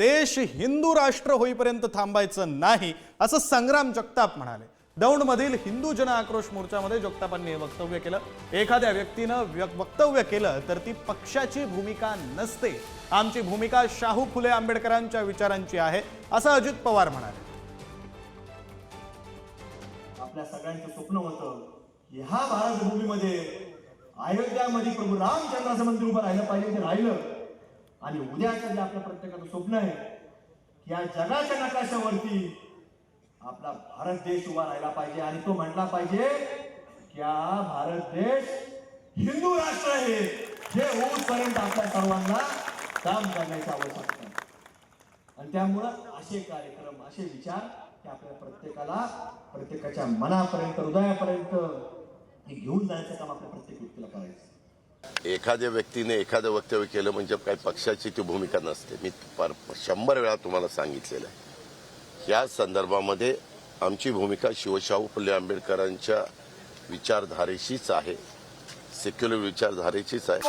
देश हिंदू राष्ट्र होईपर्यंत थांबायचं नाही असं संग्राम जगताप म्हणाले. दौंडमधील हिंदू जन आक्रोश मोर्चामध्ये जगतापांनी हे वक्तव्य केलं. एखाद्या व्यक्तीनं वक्तव्य केलं तर ती पक्षाची भूमिका नसते. आमची भूमिका शाहू फुले आंबेडकरांच्या विचारांची आहे असं अजित पवार म्हणाले. आपल्या सगळ्यांचं स्वप्न होतं ह्या भारत भूमीमध्ये अयोध्यामध्ये प्रभू रामचंद्राचं मंदिर उभं राहिलं पाहिजे ते राहिलं. आणि उद्याचं जे आपल्या प्रत्येकाचं स्वप्न आहे की या जगाच्या नकाशावरती आपला भारत देश उभा राहिला पाहिजे. आणि तो म्हटला पाहिजे की हा भारत देश हिंदू राष्ट्र आहे. हे होऊपर्यंत आपल्या सर्वांना काम करण्याची आवश्यकता आहे. आणि त्यामुळं असे कार्यक्रम असे विचार की आपल्या प्रत्येकाला प्रत्येकाच्या मनापर्यंत हृदयापर्यंत हे घेऊन जायचं काम आपल्या प्रत्येक व्यक्तीला करायचं. एखाद्या व्यक्तीने एखादं वक्तव्य केलं म्हणजे काही पक्षाची ती भूमिका नसते. मी शंभर वेळा तुम्हाला सांगितलेलं आहे. या संदर्भामध्ये आमची भूमिका शिवशाहू फुले आंबेडकरांच्या विचारधारेशीच आहे. सेक्युलर विचारधारेचीच आहे.